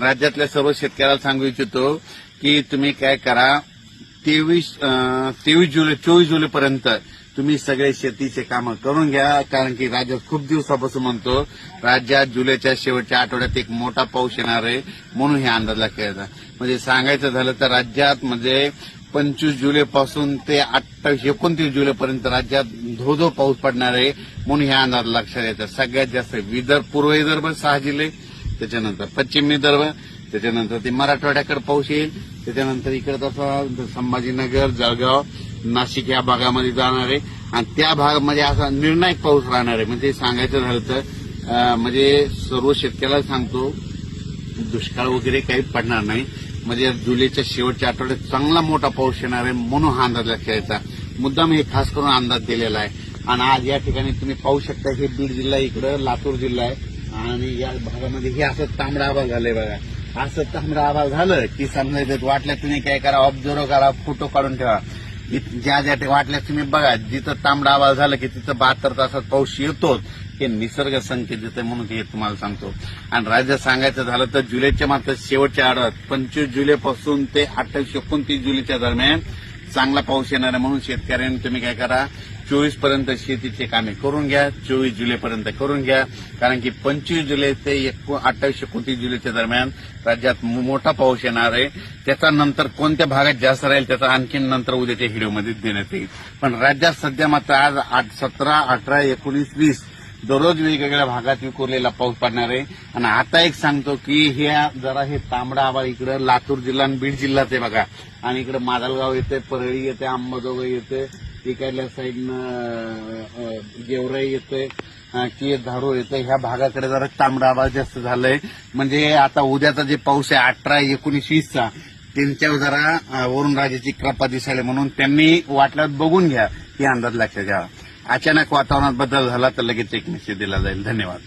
राज्यातल्या सर्व शेतकऱ्याला सांगू इच्छितो की तुम्ही काय करा तेवीस तेवीस जुलै चोवीस जुलैपर्यंत तुम्ही सगळे शेतीचे कामं करून घ्या कारण की राज्यात खूप दिवसापासून म्हणतो राज्यात जुलैच्या शेवटच्या आठवड्यात एक मोठा पाऊस येणार आहे म्हणून हे अंदाज खेळतात म्हणजे सांगायचं झालं तर राज्यात म्हणजे पंचवीस जुलैपासून ते अठ्ठावीस एकोणतीस जुलैपर्यंत राज्यात धो धो पाऊस पडणार आहे म्हणून हे अंदाज लक्षात येतं. सगळ्यात जास्त विदर्भ पूर्व विदर्भ सहा जिल्हे त्याच्यानंतर पश्चिम विदर्भ त्याच्यानंतर ते मराठवाड्याकडे पाऊस येईल त्याच्यानंतर इकडे तसं संभाजीनगर जळगाव नाशिक या भागामध्ये जाणार आहे. आणि त्या भागामध्ये असा निर्णायक पाऊस राहणार आहे. म्हणजे सांगायचं झालं तर म्हणजे सर्व शेतकऱ्याला सांगतो दुष्काळ वगैरे काही पडणार नाही. म्हणजे जुलैच्या शेवटच्या आठवड्यात चांगला मोठा पाऊस येणार आहे म्हणून हा अंदाज लक्षात यायचा मुद्दाम हे खास करून अंदाज दिलेला आहे. आणि आज या ठिकाणी तुम्ही पाहू शकता हे बीड जिल्हा इकडं लातूर जिल्हा आहे. आणि या भागामध्ये हे असं तांबडा आभाळ झालंय बघा. असं तांबडा आभाळ झालं की समजायचं वाटल्यास तुम्ही काय करा ऑब्झर्व करा फोटो काढून ठेवा. ज्या ज्या ठिकाणी वाटल्या तुम्ही बघा जिथं तांबडा आभाळ झाला की तिथं बहात्तर तासात पाऊस येतोच. हे निसर्ग संकेत देते म्हणून हे तुम्हाला सांगतो. आणि राज्यात सांगायचं झालं तर जुलैच्या मात्र शेवटच्या आठवड्यात पंचवीस जुलैपासून ते अठ्ठावीस एकोणतीस जुलैच्या दरम्यान चांगला पाऊस येणार आहे म्हणून शेतकऱ्यांनी तुम्ही काय करा चोवीसपर्यंत शेतीचे कामे करून घ्या चोवीस जुलैपर्यंत करून घ्या. कारण की पंचवीस जुलै ते एको- अठ्ठावीस एकोणतीस जुलैच्या दरम्यान राज्यात मोठा पाऊस येणार आहे. त्याचा नंतर कोणत्या भागात जास्त राहील त्याचा आणखी नंतर उद्याच्या व्हिडिओमध्ये देण्यात येईल. पण राज्यात सध्या मात्र आज आठ सतरा अठरा एकोणीस वीस दररोज वेगवेगळ्या भागात विखुरलेला पाऊस पडणार आहे. आणि आता एक सांगतो की हे जरा हे तांबडा आबाळ इकडं लातूर जिल्हा आणि बीड जिल्ह्यात आहे बघा. आणि इकडं मादलगाव येते परळी येते अंबाजोगाई येते तिकडल्या साईडनं गेवराई येतोय की धारो येतोय ह्या भागाकडे जरा तांबडा आवाज जास्त झालाय. म्हणजे आता उद्याचा जे पाऊस आहे अठरा एकोणीस वीसचा त्यांच्यावर जरा वरुणराजेची वरुण राजाची कृपा दिसायला म्हणून त्यांनी वाटल्यात बघून घ्या हे अंदाज लक्षात घ्यावा अचानक वातावरणात बदल झाला तर लगेच एक मेसेज दिला जाईल. धन्यवाद.